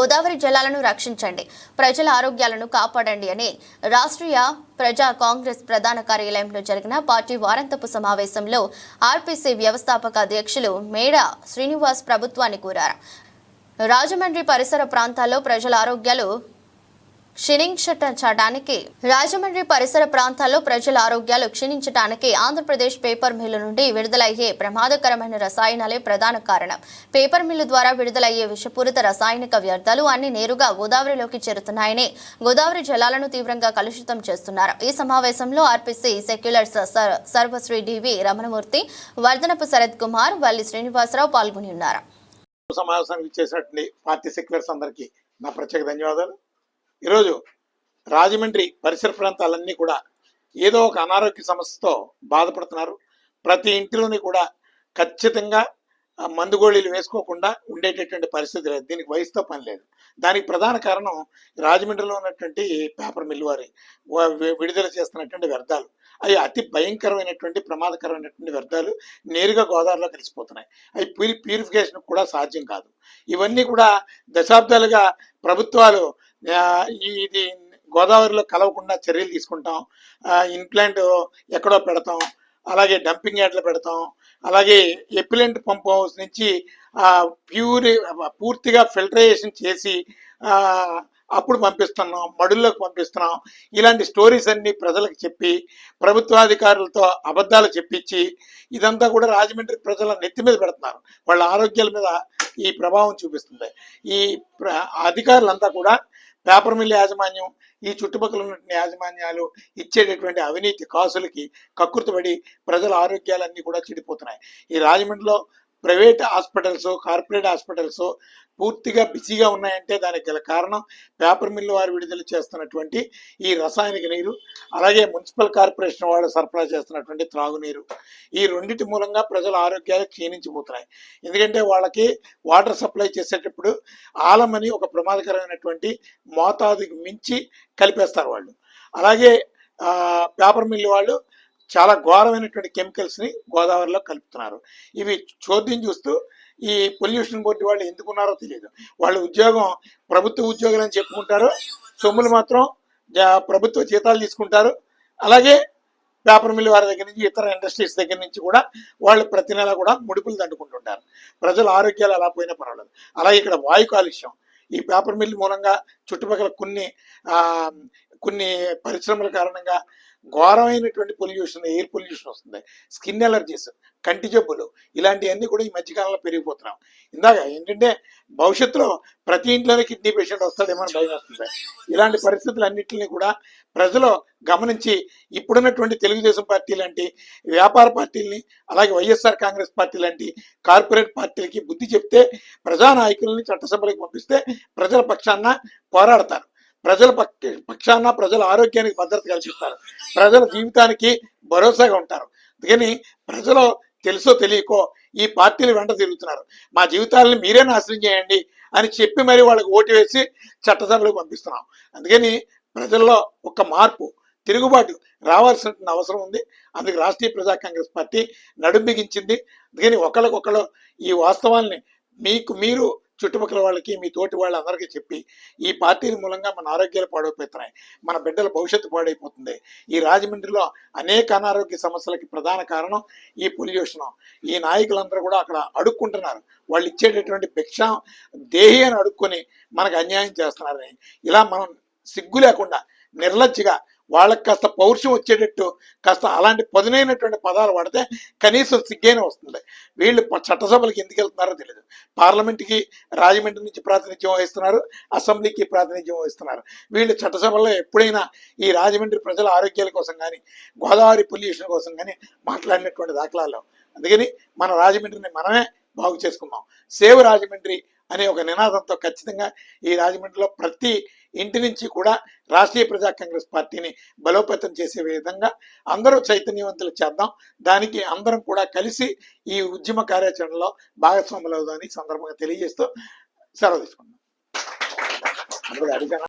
గోదావరి జలాలను రక్షించండి ప్రజల ఆరోగ్యాలను కాపాడండి అని రాష్ట్రీయ ప్రజా కాంగ్రెస్ ప్రధాన కార్యాలయంలో జరిగిన పార్టీ వారంతపు సమావేశంలో ఆర్పీసీ వ్యవస్థాపక అధ్యక్షులు మేడ శ్రీనివాస్ ప్రభుత్వాన్ని కోరారు. రాజమండ్రి పరిసర ప్రాంతాల్లో ప్రజల ఆరోగ్యాలు క్షీణించటానికి రాజమండ్రి పరిసర ప్రాంతాల్లో ప్రజల ఆరోగ్యాలు క్షీణించటానికి ఆంధ్రప్రదేశ్ పేపర్ మిల్లు నుండి విడుదలయ్యే ప్రమాదకరమైన రసాయనాలే ప్రధాన కారణం. పేపర్ మిల్లు ద్వారా విడుదలయ్యే విషపూరిత రసాయనిక వ్యర్థాలు అన్ని నేరుగా గోదావరిలోకి చేరుతున్నాయని గోదావరి జలాలను తీవ్రంగా కలుషితం చేస్తున్నారు. ఈ సమావేశంలో ఆర్పీసీ సెక్యులర్ సర్వశ్రీ డివి రమణమూర్తి వర్ధనపు శరత్ కుమార్ వల్లి శ్రీనివాసరావు పాల్గొని ఉన్నారు. సమావేశానికి పార్టీ సెక్యులర్స్ అందరికీ నా ప్రత్యేక ధన్యవాదాలు. ఈరోజు రాజమండ్రి పరిసర ప్రాంతాలన్నీ కూడా ఏదో ఒక అనారోగ్య సమస్యతో బాధపడుతున్నారు. ప్రతి ఇంటిలోని కూడా ఖచ్చితంగా మందు గోళీలు వేసుకోకుండా ఉండేటటువంటి పరిస్థితి లేదు. దీనికి వయసుతో పని లేదు. దానికి ప్రధాన కారణం రాజమండ్రిలో ఉన్నటువంటి పేపర్ మిల్ వారి విడుదల చేస్తున్నటువంటి వ్యర్థాలు. అవి అతి భయంకరమైనటువంటి ప్రమాదకరమైనటువంటి వ్యర్థాలు నేరుగా గోదావరిలో కలిసిపోతున్నాయి. అవి ప్యూరి ప్యూరిఫికేషన్ కూడా సాధ్యం కాదు. ఇవన్నీ కూడా దశాబ్దాలుగా ప్రభుత్వాలు ఇది గోదావరిలో కలవకుండా చర్యలు తీసుకుంటాం. ఇన్ప్లాంట్ ఎక్కడో పెడతాం. అలాగే డంపింగ్ యార్డ్లు పెడతాం. అలాగే ఎపిలెంట్ పంప్ హౌస్ నుంచి ప్యూర్ పూర్తిగా ఫిల్టరేషన్ చేసి అప్పుడు పంపిస్తున్నాం. మడుల్లోకి పంపిస్తున్నాం. ఇలాంటి స్టోరీస్ అన్ని ప్రజలకు చెప్పి ప్రభుత్వాధికారులతో అబద్ధాలు చెప్పించి ఇదంతా కూడా రాజమండ్రి ప్రజల నెత్తి మీద పెడుతున్నారు. వాళ్ళ ఆరోగ్యాల మీద ఈ ప్రభావం చూపిస్తుంది. ఈ ప్ర- అధికారులంతా కూడా పేపర్ మిల్ యాజమాన్యం ఈ చుట్టుపక్కల ఉన్న యాజమాన్యాలు ఇచ్చేటటువంటి అవినీతి కాసులకి కక్కుర్తిపడి ప్రజల ఆరోగ్యాలన్నీ కూడా చెడిపోతున్నాయి. ఈ రాజమండ్రిలో ప్రైవేట్ హాస్పిటల్స్ కార్పొరేట్ హాస్పిటల్స్ పూర్తిగా బిజీగా ఉన్నాయంటే దానికి గల కారణం పేపర్ మిల్లు వారు విడుదల చేస్తున్నటువంటి ఈ రసాయనిక నీరు అలాగే మున్సిపల్ కార్పొరేషన్ వాళ్ళు సరఫరా చేస్తున్నటువంటి త్రాగునీరు. ఈ రెండింటి మూలంగా ప్రజల ఆరోగ్యాలు క్షీణించిపోతున్నాయి. ఎందుకంటే వాళ్ళకి వాటర్ సప్లై చేసేటప్పుడు ఆలమని ఒక ప్రమాదకరమైనటువంటి మోతాదుకి మించి కలిపేస్తారు వాళ్ళు. అలాగే పేపర్ మిల్లు వాళ్ళు చాలా ఘోరమైనటువంటి కెమికల్స్ని గోదావరిలో కలుపుతున్నారు. ఇవి చోద్యం చూస్తూ ఈ పొల్యూషన్ బోర్డు వాళ్ళు ఎందుకున్నారో తెలియదు. వాళ్ళ ఉద్యోగం ప్రభుత్వ ఉద్యోగులు అని చెప్పుకుంటారు. సొమ్ములు మాత్రం ప్రభుత్వ జీతాలు తీసుకుంటారు. అలాగే పేపర్ మిల్ వారి దగ్గర నుంచి ఇతర ఇండస్ట్రీస్ దగ్గర నుంచి కూడా వాళ్ళు ప్రతి నెల కూడా ముడుపులు దండుకుంటుంటారు ప్రజల ఆరోగ్యాలు అలా పోయినా పర్వాలేదు. అలాగే ఇక్కడ వాయు కాలుష్యం. ఈ పేపర్ మిల్ మూలంగా చుట్టుపక్కల కొన్ని కొన్ని పరిశ్రమల కారణంగా ఘోరమైనటువంటి పొల్యూషన్ ఎయిర్ పొల్యూషన్ వస్తుంది. స్కిన్ ఎలర్జీస్ కంటి జబ్బులు ఇలాంటివన్నీ కూడా ఈ మధ్యకాలంలో పెరిగిపోతున్నాం. ఇందాక ఏంటంటే భవిష్యత్తులో ప్రతి ఇంట్లోనే కిడ్నీ పేషెంట్ వస్తాడేమో అని భయం వస్తుంది. ఇలాంటి పరిస్థితులు పరిస్థితులన్నింటినీ కూడా ప్రజలు గమనించి ఇప్పుడున్నటువంటి తెలుగుదేశం పార్టీ లాంటి వ్యాపార పార్టీలని అలాగే వైఎస్ఆర్ కాంగ్రెస్ పార్టీ లాంటి కార్పొరేట్ పార్టీలకి బుద్ధి చెప్తే ప్రజానాయకుల్ని చట్టసభలకు పంపిస్తే ప్రజల పక్షాన పోరాడతారు. ప్రజల పక్షాన ప్రజల ఆరోగ్యానికి భద్రత కల్పిస్తారు. ప్రజల జీవితానికి భరోసాగా ఉంటారు. అందుకని ప్రజలు తెలుసో తెలియకో ఈ పార్టీలు వెంట తిరుగుతున్నారు. మా జీవితాలను మీరే నాశనం చేయండి అని చెప్పి మరి వాళ్ళకి ఓటు వేసి చట్టసభలకు పంపిస్తున్నాం. అందుకని ప్రజల్లో ఒక మార్పు తిరుగుబాటు రావాల్సిన అవసరం ఉంది. అందుకు రాష్ట్రీయ ప్రజా కాంగ్రెస్ పార్టీ నడుం బిగించింది. అందుకని ఒకళ్ళకొకళ్ళు ఈ వాస్తవాల్ని మీకు మీరు చుట్టుపక్కల వాళ్ళకి మీ తోటి వాళ్ళందరికీ చెప్పి ఈ పార్టీల మూలంగా మన ఆరోగ్యాలు పాడైపోతున్నాయి. మన బిడ్డల భవిష్యత్తు పాడైపోతుంది. ఈ రాజమండ్రిలో అనేక అనారోగ్య సమస్యలకి ప్రధాన కారణం ఈ పొల్యూషన్. ఈ నాయకులందరూ కూడా అక్కడ అడుక్కుంటున్నారు. వాళ్ళు ఇచ్చేటటువంటి భిక్ష దేహి అని అడుక్కొని మనకు అన్యాయం చేస్తున్నారని. ఇలా మనం సిగ్గు లేకుండా నిర్లజ్జగా వాళ్ళకి కాస్త పౌరుషం వచ్చేటట్టు కాస్త అలాంటి పదునైనటువంటి పదాలు వాడితే కనీసం సిగ్గైనా వస్తుంది. వీళ్ళు చట్టసభలకు ఎందుకు వెళ్తున్నారో తెలియదు పార్లమెంట్కి రాజమండ్రి నుంచి ప్రాతినిధ్యం వహిస్తున్నారు అసెంబ్లీకి ప్రాతినిధ్యం వహిస్తున్నారు. వీళ్ళు చట్టసభల్లో ఎప్పుడైనా ఈ రాజమండ్రి ప్రజల ఆరోగ్యాల కోసం కానీ గోదావరి పొల్యూషన్ కోసం కానీ మాట్లాడినటువంటి దాఖలాలు. అందుకని మన రాజమండ్రిని మనమే బాగు చేసుకుందాం. సేవ్ రాజమండ్రి అనే ఒక నినాదంతో ఖచ్చితంగా ఈ రాజమండ్రిలో ప్రతి ఇంటి నుంచి కూడా రాష్ట్రీయ ప్రజా కాంగ్రెస్ పార్టీని బలోపేతం చేసే విధంగా అందరూ చైతన్యవంతులు చేద్దాం. దానికి అందరం కూడా కలిసి ఈ ఉద్యమ కార్యాచరణలో భాగస్వాములు అవుదామని సందర్భంగా తెలియజేస్తూ సెలవు తీసుకున్నాం అడిగాను